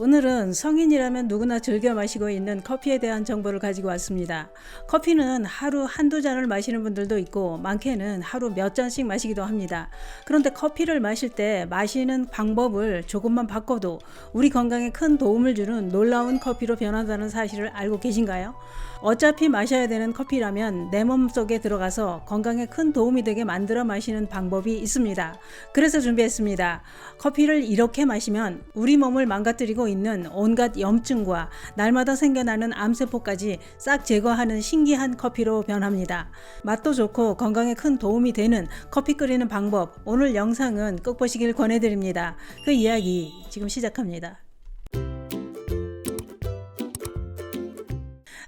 오늘은 성인이라면 누구나 즐겨 마시고 있는 커피에 대한 정보를 가지고 왔습니다. 커피는 하루 한두 잔을 마시는 분들도 있고 많게는 하루 몇 잔씩 마시기도 합니다. 그런데 커피를 마실 때 마시는 방법을 조금만 바꿔도 우리 건강에 큰 도움을 주는 놀라운 커피로 변한다는 사실을 알고 계신가요? 어차피 마셔야 되는 커피라면 내 몸 속에 들어가서 건강에 큰 도움이 되게 만들어 마시는 방법이 있습니다. 그래서 준비했습니다. 커피를 이렇게 마시면 우리 몸을 망가뜨리고 있는 온갖 염증과 날마다 생겨나는 암세포까지 싹 제거하는 신기한 커피로 변합니다. 맛도 좋고 건강에 큰 도움이 되는 커피 끓이는 방법 오늘 영상은 꼭 보시길 권해드립니다. 그 이야기 지금 시작합니다.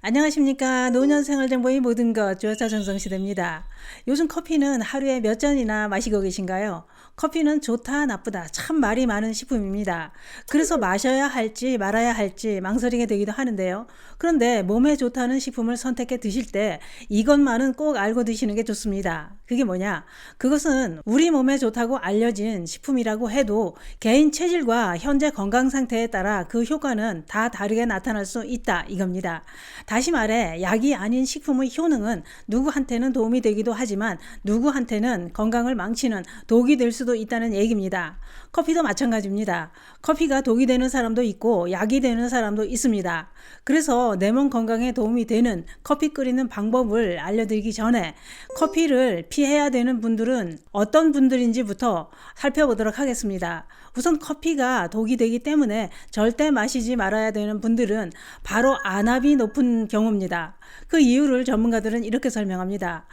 안녕하십니까. 노년생활정보의 모든 것 주어차 정성시대입니다. 요즘 커피는 하루에 몇 잔이나 마시고 계신가요? 커피는 좋다 나쁘다 참 말이 많은 식품입니다. 그래서 마셔야 할지 말아야 할지 망설이게 되기도 하는데요. 그런데 몸에 좋다는 식품을 선택해 드실 때 이것만은 꼭 알고 드시는 게 좋습니다. 그게 뭐냐? 그것은 우리 몸에 좋다고 알려진 식품이라고 해도 개인 체질과 현재 건강 상태에 따라 그 효과는 다 다르게 나타날 수 있다 이겁니다. 다시 말해 약이 아닌 식품의 효능은 누구한테는 도움이 되기도 하지만 누구한테는 건강을 망치는 독이 될 수도 있다는 얘기입니다. 커피도 마찬가지입니다. 커피가 독이 되는 사람도 있고 약이 되는 사람도 있습니다. 그래서 내 몸 건강에 도움이 되는 커피 끓이는 방법을 알려드리기 전에 커피를 피해야 되는 분들은 어떤 분들인지부터 살펴보도록 하겠습니다. 우선 커피가 독이 되기 때문에 절대 마시지 말아야 되는 분들은 바로 안압이 높은 경우입니다. 그 이유를 전문가들은 이렇게 설명합니다.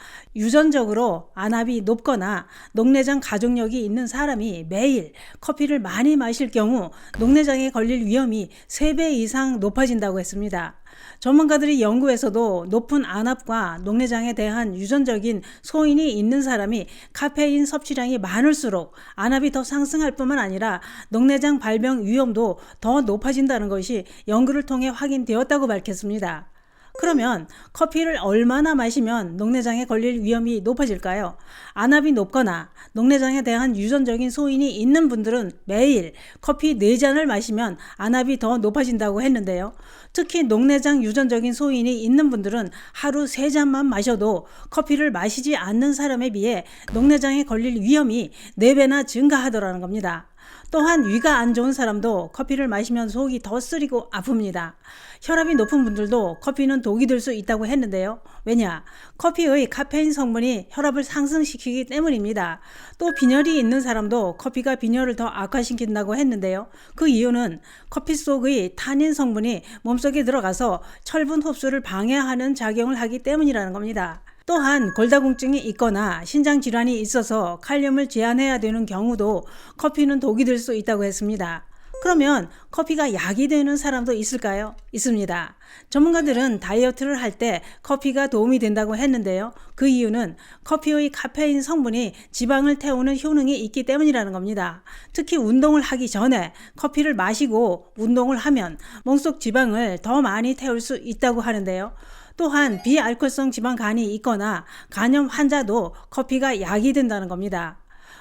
유전적으로 안압이 높거나 녹내장 가족력이 있는 사람이 매일 커피를 많이 마실 경우 녹내장에 걸릴 위험이 3배 이상 높아진다고 했습니다. 전문가들이 연구에서도 높은 안압과 녹내장에 대한 유전적인 소인이 있는 사람이 카페인 섭취량이 많을수록 안압이 더 상승할 뿐만 아니라 녹내장 발병 위험도 더 높아진다는 것이 연구를 통해 확인되었다고 밝혔습니다. 그러면 커피를 얼마나 마시면 녹내장에 걸릴 위험이 높아질까요? 안압이 높거나 녹내장에 대한 유전적인 소인이 있는 분들은 매일 커피 4잔을 마시면 안압이 더 높아진다고 했는데요. 특히 녹내장 유전적인 소인이 있는 분들은 하루 3잔만 마셔도 커피를 마시지 않는 사람에 비해 녹내장에 걸릴 위험이 4배나 증가하더라는 겁니다. 또한 위가 안 좋은 사람도 커피를 마시면 속이 더 쓰리고 아픕니다. 혈압이 높은 분들도 커피는 독이 될 수 있다고 했는데요. 왜냐? 커피의 카페인 성분이 혈압을 상승시키기 때문입니다. 또 빈혈이 있는 사람도 커피가 빈혈을 더 악화시킨다고 했는데요. 그 이유는 커피 속의 타닌 성분이 몸속에 들어가서 철분 흡수를 방해하는 작용을 하기 때문이라는 겁니다. 또한 골다공증이 있거나 신장 질환이 있어서 칼륨을 제한해야 되는 경우도 커피는 독이 될 수 있다고 했습니다. 그러면 커피가 약이 되는 사람도 있을까요? 있습니다. 전문가들은 다이어트를 할 때 커피가 도움이 된다고 했는데요. 그 이유는 커피의 카페인 성분이 지방을 태우는 효능이 있기 때문이라는 겁니다. 특히 운동을 하기 전에 커피를 마시고 운동을 하면 몸속 지방을 더 많이 태울 수 있다고 하는데요. 또한 비알코올성 지방간이 있거나 간염 환자도 커피가 약이 된다는 겁니다.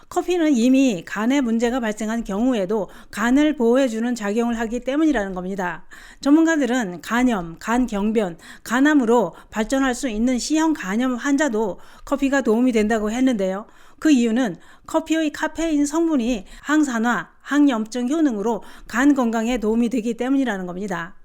커피는 이미 간에 문제가 발생한 경우에도 간을 보호해주는 작용을 하기 때문이라는 겁니다. 전문가들은 간염, 간경변, 간암으로 발전할 수 있는 C형 간염 환자도 커피가 도움이 된다고 했는데요. 그 이유는 커피의 카페인 성분이 항산화, 항염증 효능으로 간 건강에 도움이 되기 때문이라는 겁니다.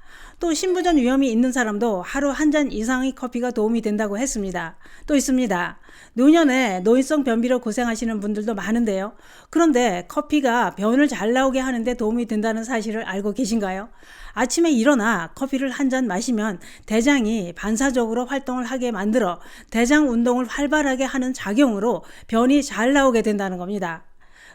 또 신부전 위험이 있는 사람도 하루 한 잔 이상의 커피가 도움이 된다고 했습니다. 또 있습니다. 노년에 노인성 변비로 고생하시는 분들도 많은데요. 그런데 커피가 변을 잘 나오게 하는데 도움이 된다는 사실을 알고 계신가요? 아침에 일어나 커피를 한 잔 마시면 대장이 반사적으로 활동을 하게 만들어 대장 운동을 활발하게 하는 작용으로 변이 잘 나오게 된다는 겁니다.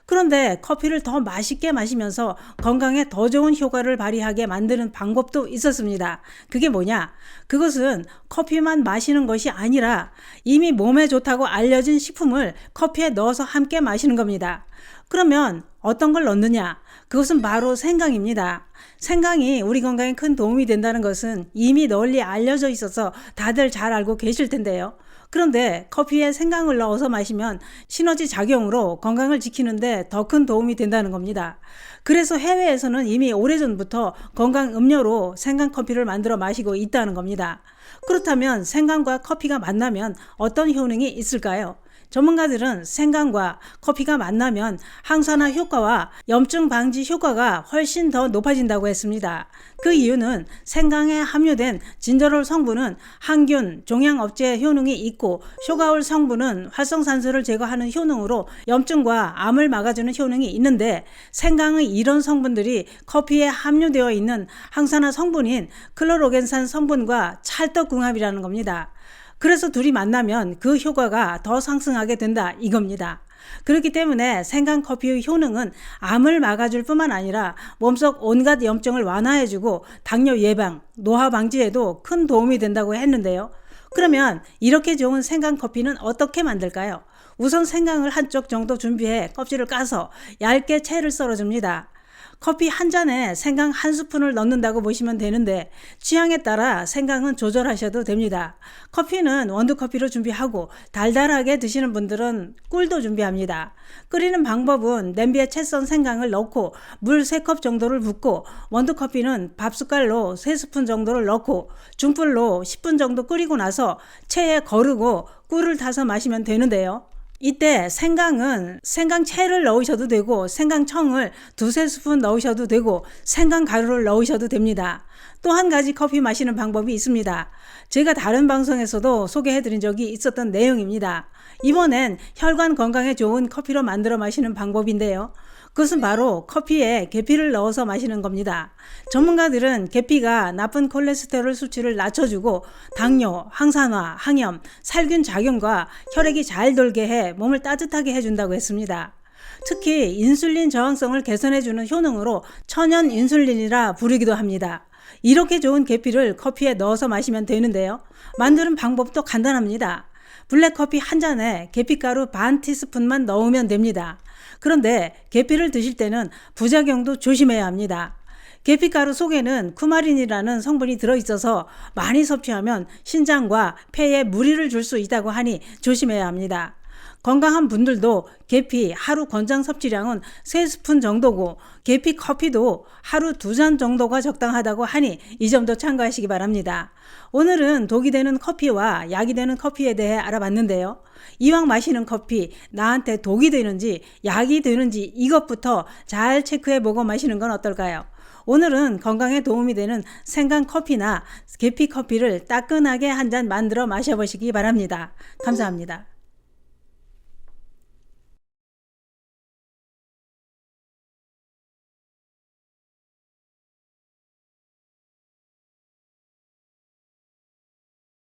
그런데 커피를 더 맛있게 마시면서 건강에 더 좋은 효과를 발휘하게 만드는 방법도 있었습니다. 그게 뭐냐? 그것은 커피만 마시는 것이 아니라 이미 몸에 좋다고 알려진 식품을 커피에 넣어서 함께 마시는 겁니다. 그러면 어떤 걸 넣느냐? 그것은 바로 생강입니다. 생강이 우리 건강에 큰 도움이 된다는 것은 이미 널리 알려져 있어서 다들 잘 알고 계실 텐데요. 그런데 커피에 생강을 넣어서 마시면 시너지 작용으로 건강을 지키는데 더 큰 도움이 된다는 겁니다. 그래서 해외에서는 이미 오래전부터 건강 음료로 생강 커피를 만들어 마시고 있다는 겁니다. 그렇다면 생강과 커피가 만나면 어떤 효능이 있을까요? 전문가들은 생강과 커피가 만나면 항산화 효과와 염증 방지 효과가 훨씬 더 높아진다고 했습니다. 그 이유는 생강에 함유된 진저롤 성분은 항균, 종양업체 효능이 있고 쇼가올 성분은 활성산소를 제거하는 효능으로 염증과 암을 막아주는 효능이 있는데 생강의 이런 성분들이 커피에 함유되어 있는 항산화 성분인 클로로겐산 성분과 찰떡궁합이라는 겁니다. 그래서 둘이 만나면 그 효과가 더 상승하게 된다 이겁니다. 그렇기 때문에 생강 커피의 효능은 암을 막아줄 뿐만 아니라 몸속 온갖 염증을 완화해주고 당뇨 예방, 노화 방지에도 큰 도움이 된다고 했는데요. 그러면 이렇게 좋은 생강 커피는 어떻게 만들까요? 우선 생강을 한쪽 정도 준비해 껍질을 까서 얇게 채를 썰어줍니다. 커피 한 잔에 생강 한 스푼을 넣는다고 보시면 되는데 취향에 따라 생강은 조절하셔도 됩니다. 커피는 원두커피로 준비하고 달달하게 드시는 분들은 꿀도 준비합니다. 끓이는 방법은 냄비에 채 썬 생강을 넣고 물 3컵 정도를 붓고 원두커피는 밥숟갈로 3스푼 정도를 넣고 중불로 10분 정도 끓이고 나서 체에 거르고 꿀을 타서 마시면 되는데요. 이때 생강은 생강채를 넣으셔도 되고 생강청을 두세 스푼 넣으셔도 되고 생강가루를 넣으셔도 됩니다. 또 한 가지 커피 마시는 방법이 있습니다. 제가 다른 방송에서도 소개해드린 적이 있었던 내용입니다. 이번엔 혈관 건강에 좋은 커피로 만들어 마시는 방법인데요. 그것은 바로 커피에 계피를 넣어서 마시는 겁니다. 전문가들은 계피가 나쁜 콜레스테롤 수치를 낮춰주고 당뇨, 항산화, 항염, 살균 작용과 혈액이 잘 돌게 해 몸을 따뜻하게 해준다고 했습니다. 특히 인슐린 저항성을 개선해주는 효능으로 천연 인슐린이라 부르기도 합니다. 이렇게 좋은 계피를 커피에 넣어서 마시면 되는데요. 만드는 방법도 간단합니다. 블랙커피 한 잔에 계피가루 반 티스푼만 넣으면 됩니다. 그런데 계피를 드실 때는 부작용도 조심해야 합니다. 계피가루 속에는 쿠마린이라는 성분이 들어있어서 많이 섭취하면 신장과 폐에 무리를 줄 수 있다고 하니 조심해야 합니다. 건강한 분들도 계피 하루 권장 섭취량은 3스푼 정도고 계피 커피도 하루 두 잔 정도가 적당하다고 하니 이 점도 참고하시기 바랍니다. 오늘은 독이 되는 커피와 약이 되는 커피에 대해 알아봤는데요. 이왕 마시는 커피 나한테 독이 되는지 약이 되는지 이것부터 잘 체크해 보고 마시는 건 어떨까요? 오늘은 건강에 도움이 되는 생강 커피나 계피 커피를 따끈하게 한 잔 만들어 마셔보시기 바랍니다. 감사합니다.